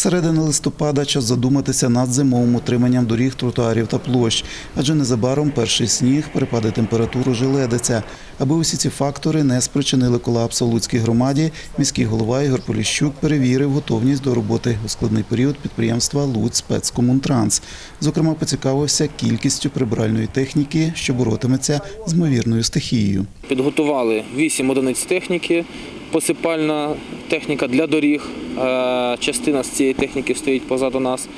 Середина листопада час задуматися над зимовим утриманням доріг, тротуарів та площ, адже незабаром перший сніг, перепади температур ожеледиться. Аби усі ці фактори не спричинили колапсу Луцькій громаді, міський голова Ігор Поліщук перевірив готовність до роботи у складний період підприємства «Луць спецкомунтранс». Зокрема, поцікавився кількістю прибиральної техніки, що боротиметься з ймовірною стихією. Підготували 8 одиниць техніки, посипальна техніка для доріг. Е, Частина з цієї техніки стоїть позаду нас.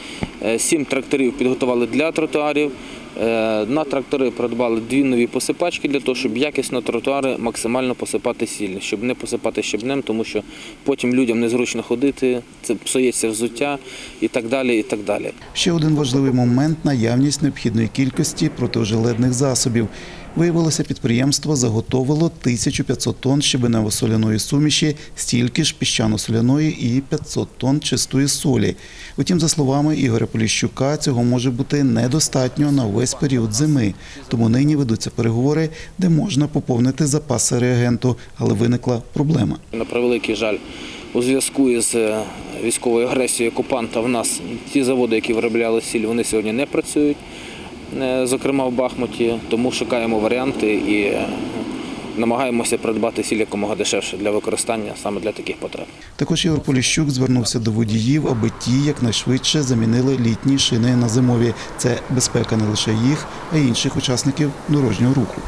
Е, Сім тракторів підготували для тротуарів. Е, На трактори придбали дві нові посипачки для того, щоб якісно тротуари максимально посипати сіллю, щоб не посипати щебнем, тому що потім людям незручно ходити, це псується взуття і так далі. І так далі. Ще один важливий момент – наявність необхідної кількості протижеледних засобів. Виявилося, підприємство заготовило 1500 тонн щебенево-соляної суміші, стільки ж піщано-соляної і 500 тонн чистої солі. Утім, за словами Ігоря Поліщука, цього може бути недостатньо на увесь період зими. Тому нині ведуться переговори, де можна поповнити запаси реагенту, але виникла проблема. На превеликий жаль, у зв'язку із е, військовою агресією окупанта в нас ті заводи, які виробляли сіль, вони сьогодні не працюють, е, зокрема в Бахмуті, тому шукаємо варіанти і е, намагаємося придбати сіль якомога дешевше для використання саме для таких потреб. Також Ігор Поліщук звернувся до водіїв, аби ті якнайшвидше замінили літні шини на зимові. Це безпека не лише їх, а й інших учасників дорожнього руху.